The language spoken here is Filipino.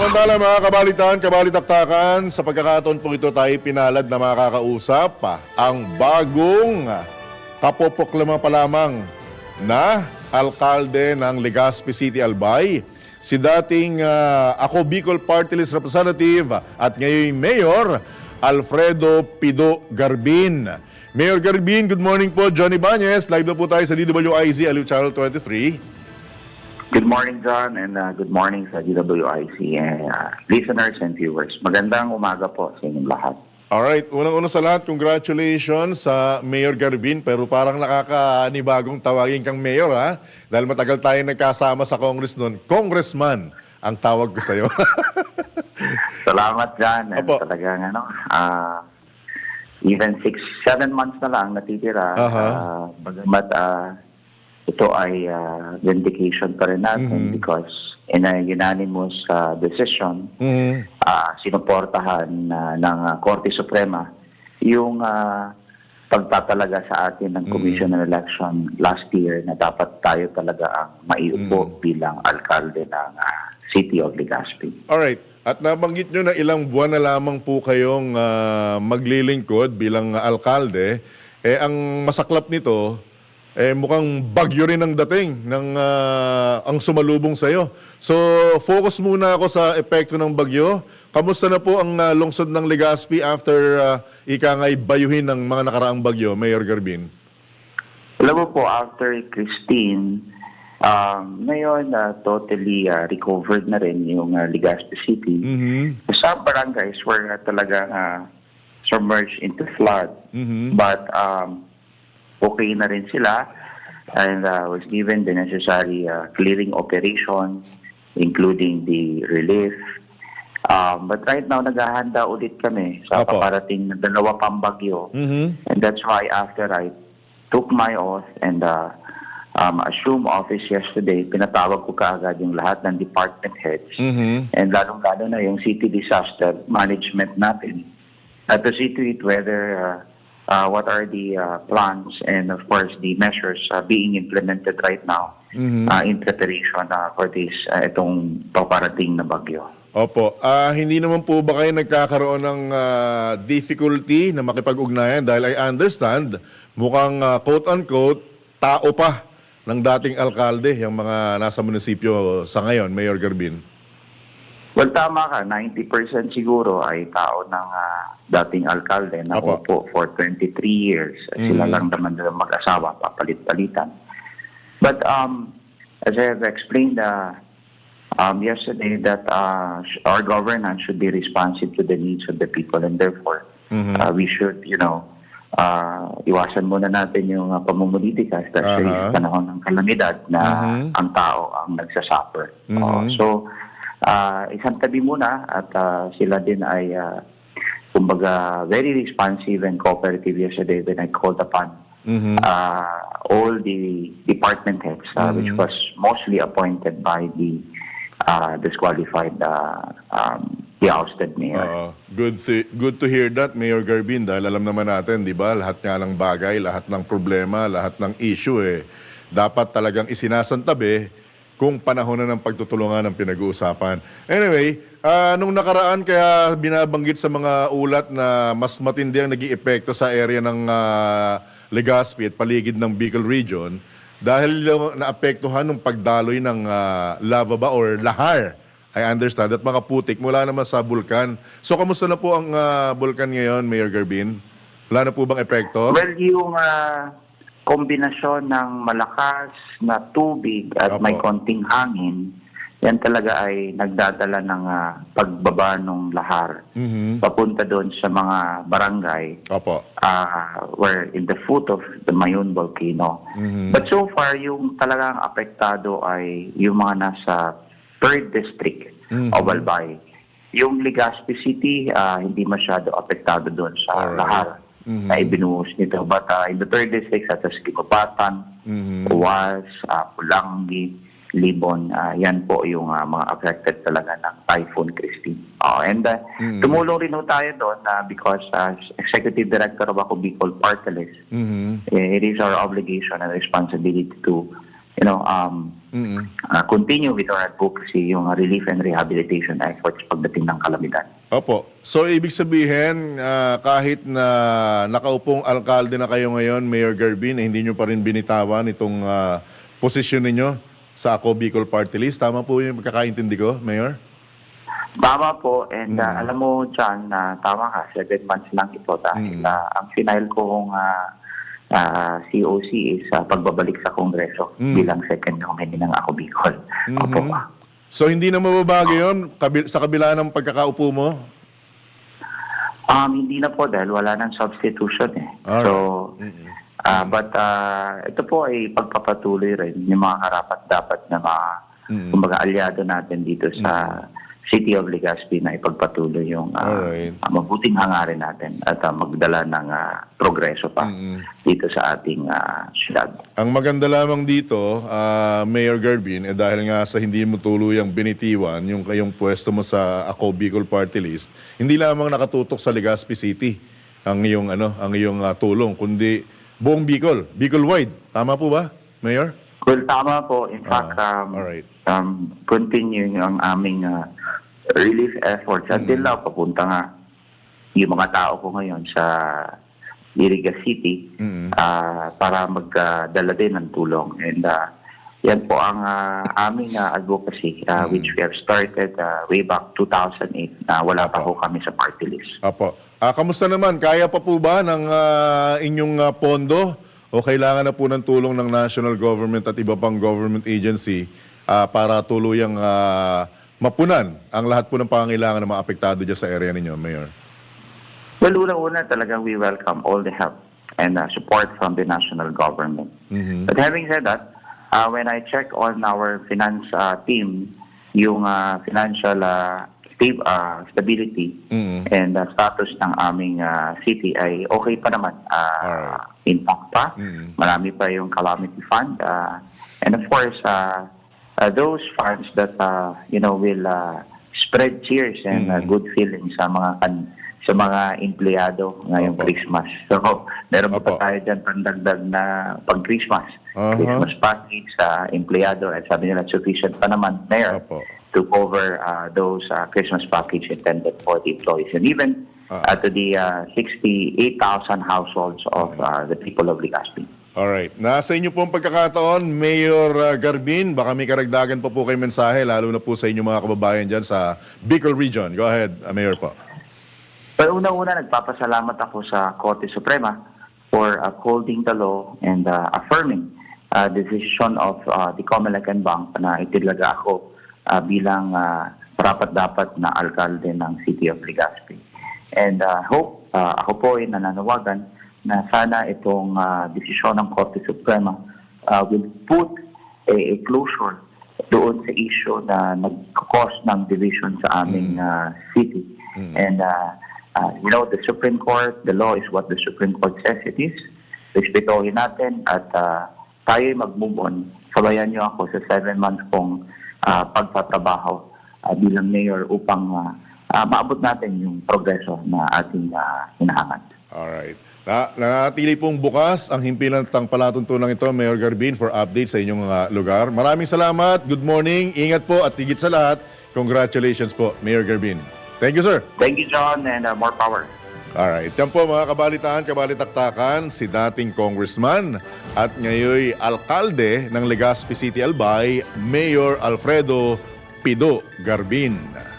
Samantala mga kabalitan, kabalitaktakan, sa pagkakataon po ito tayo pinalad na makakausap pa ang bagong kapoproklama pa lamang na alkalde ng Legazpi City, Albay. Si dating ah, ako Bicol Party List Representative at ngayon Mayor Alfredo Pido Garbin. Mayor Garbin, good morning po. Johnny Banyes, live na po tayo sa DWIZ Aliw Channel 23. Good morning, John, and uh, good morning sa DWIC and uh, listeners and viewers. Magandang umaga po sa inyong lahat. Alright, unang-una sa lahat, congratulations sa Mayor Garbin pero parang nakakanibagong tawagin kang mayor ha dahil matagal tayo nagkasama sa Congress noon. Congressman ang tawag ko sa'yo. Salamat, John. And Opo. talagang ano, uh, even six, seven months na lang natitira. Aha. Uh, bagamat uh, ito ay uh, vindication pa rin natin Mm-hmm. because in a unanimous uh, decision, Mhm. uh, sinuportahan uh, ng uh, Korte Suprema yung uh, pagtatalaga sa atin ng Commission on Election last year na dapat tayo talaga ang maiupo bilang alkalde ng uh, City of Legazpi. Alright, at nabanggit nyo na ilang buwan na lamang po kayong ah, maglilingkod bilang alkalde. Eh, ang masaklap nito, eh, mukhang bagyo rin ang dating ng ah, ang sumalubong sa'yo. So, focus muna ako sa epekto ng bagyo. Kamusta na po ang ah, lungsod ng Legazpi after uh, ika nga'y bayuhin ng mga nakaraang bagyo, Mayor Garbin? Alam mo po, after Christine, um, ngayon uh, totally uh, recovered na rin yung uh, Legazpi City. Mhm. Some barangays were uh, talaga uh, submerged into flood. Mhm. But um, okay na rin sila and uh, was given the necessary uh, clearing operations, including the relief. Um, but right now, naghahanda ulit kami sa Apo. paparating na dalawa pang bagyo. Mhm. And that's why after I took my oath and uh, um, assumed office yesterday, pinatawag ko kaagad yung lahat ng department heads. Mhm. And lalong-lalo na yung city disaster management natin. At to it whether uh, uh, what are the uh, plans and of course the measures uh, being implemented right now Mhm. uh, in preparation uh, for this uh, itong paparating na bagyo. Opo. Ah, hindi naman po ba kayo nagkakaroon ng ah, difficulty na makipag-ugnayan dahil I understand mukhang ah, quote-unquote tao pa ng dating alkalde yung mga nasa munisipyo sa ngayon, Mayor Garbin. Well, tama ka. 90% siguro ay tao ng ah, dating alkalde na Opo. upo for 23 years. Sila Mhm. lang naman nila mag-asawa, papalit-palitan. But um, as I have explained uh, um, yesterday that uh, our governance should be responsive to the needs of the people and therefore Mhm. uh, we should, you know, uh, iwasan muna natin yung uh, pamumulitika especially Aha. sa panahon ng kalamidad na Mhm. ang tao ang nagsasuffer. Mhm. Oh, so, uh, isang tabi muna at uh, sila din ay uh, kumbaga very responsive and cooperative yesterday when I called upon Mhm. uh, all the department heads, uh, which Mhm. was mostly appointed by the uh, disqualified, uh, um, the ousted mayor. Oo. good, to, good to hear that, Mayor Garbin, dahil alam naman natin, di ba, lahat nga ng bagay, lahat ng problema, lahat ng issue, eh, dapat talagang isinasantabi kung panahon na ng pagtutulungan ng pinag-uusapan. Anyway, ah, nung nakaraan kaya binabanggit sa mga ulat na mas matindi ang naging epekto sa area ng ah, Legazpi at paligid ng Bicol Region dahil naapektuhan ng pagdaloy ng ah, lava ba or lahar I understand at mga putik mula naman sa bulkan. So, kamusta na po ang ah, bulkan ngayon, Mayor Garbin? Wala na po bang epekto? Well, yung uh, kombinasyon ng malakas na tubig at Opo. may konting hangin, yan talaga ay nagdadala ng ah, pagbaba ng lahar. Mhm. Papunta doon sa mga barangay Opo. uh, were in the foot of the Mayon volcano. Mhm. But so far, yung talagang apektado ay yung mga nasa 3rd district Mhm. of Albay. Yung Legazpi City, ah, hindi masyado apektado doon sa Alright. lahar Mhm. na ibinuhos nito. But ah, in the 3rd district, such as Kikopatan, Mhm. Uwas, ah, Pulangi, Libon, ah, yan po yung ah, mga affected talaga ng Typhoon Christine. Oh, and ah, Mhm. tumulong rin tayo doon na because as Executive Director of Ako Bicol Party List, Mhm. eh, it is our obligation and responsibility to you know, um, Mm-mm. uh, continue with our advocacy, yung uh, relief and rehabilitation efforts pagdating ng kalamidad. Opo. So, ibig sabihin, ah, kahit na nakaupong alkalde na kayo ngayon, Mayor Garbin, eh, hindi nyo pa rin binitawan itong ah, posisyon ninyo sa Ako Bicol Party List. Tama po yung pagkakaintindi ko, Mayor? Tama po, and uh, alam mo, John, na tama ka, seven months lang ito dahil Mm. uh, ang final kong uh, uh, COC is uh, pagbabalik sa Kongreso Mm. bilang second nominee ng Ako Bicol. Opo. Mhm. So, hindi na mababago yun kabi- sa kabila ng pagkakaupo mo? Um, hindi na po dahil wala nang substitution eh. Alright. So, ah, but ah, ito po ay pagpapatuloy rin yung mga karapat dapat na mga Mm. kumbaga aliado natin dito sa City of Legazpi na ipagpatuloy yung ah, Alright. ah, mabuting hangarin natin at ah, magdala ng ah, progreso pa dito sa ating ah, syudad. Ang maganda lamang dito, ah, Mayor Garbin, eh dahil nga sa hindi mo tuluyang binitiwan yung kayong pwesto mo sa Ako Bicol Party List, hindi lamang nakatutok sa Legazpi City ang iyong ano, ang iyong ah, tulong, kundi buong Bicol, Bicol wide. Tama po ba, Mayor? Well, tama po. In fact, Ah, um, alright. um, continue ang aming uh, relief efforts. Until Mm. now, papunta nga yung mga tao ko ngayon sa Iriga City Mm. ah, para magdala din ng tulong. And uh, yan po ang ah, aming ah, advocacy ah, Mm. which we have started ah, way back 2008 na wala pa ho kami sa party list. Apo. Ah, kamusta naman? Kaya pa po ba ng ah, inyong ah, pondo o kailangan na po ng tulong ng national government at iba pang government agency ah, para tuluyang ah, mapunan ang lahat po ng pangangailangan ng mga apektado dyan sa area ninyo, Mayor? Well, unang-una talagang we welcome all the help and uh, support from the national government. Mhm. But having said that, uh, when I check on our finance uh, team, yung uh, financial uh, sta- uh, stability Mhm. and uh, status ng aming uh, city ay okay pa naman. Uh, Alright. Intact pa. Mhm. Marami pa yung calamity fund. Uh, and of course, uh, uh, those funds that uh, you know will uh, spread cheers and uh, Mhm. good feelings sa mga kan- sa mga empleyado ngayong Opo. Christmas. So, meron Opo. pa tayo dyan pandagdag na pag-Christmas. Aha. Christmas package sa empleyado. At sabi nila, sufficient pa naman, Mayor, Opo. To cover uh, those uh, Christmas package intended for the employees. And even Ah. uh, to the uh, 68,000 households of uh, the people of Legazpi. Alright. Nasa inyo po ang pagkakataon, Mayor ah, Garbin, baka may karagdagan pa po kayo mensahe, lalo na po sa inyong mga kababayan dyan sa Bicol Region. Go ahead, ah, Mayor po. Pero unang-una, nagpapasalamat ako sa Korte Suprema for upholding the law and uh, affirming uh, the decision of uh, the Comelacan Bank na itilaga ako uh, bilang uh, dapat na alkalde ng City of Legazpi. And uh, hope, uh, ako po ay nananawagan na sana itong uh, desisyon ng Korte Suprema uh, will put a, a closure doon sa issue na nag-cause ng division sa aming uh, city. And uh, uh, you know, the Supreme Court, the law is what the Supreme Court says it is. Respetuhin natin at uh, tayo'y mag-move on. Sabayan niyo ako sa seven months kong uh, pagtatrabaho uh, bilang mayor upang uh, uh, maabot natin yung progreso na ating uh, hinahangad. Alright. Na, nanatili pong bukas ang himpilan ng palatuntunan ito, Mayor Garbin, for update sa inyong ah, lugar. Maraming salamat. Good morning. Ingat po at higit sa lahat, congratulations po, Mayor Garbin. Thank you, sir. Thank you, John, and uh, more power. Alright. Yan po mga kabalitaan, kabalitaktakan, si dating congressman at ngayoy alkalde ng Legazpi City Albay, Mayor Alfredo Pido Garbin.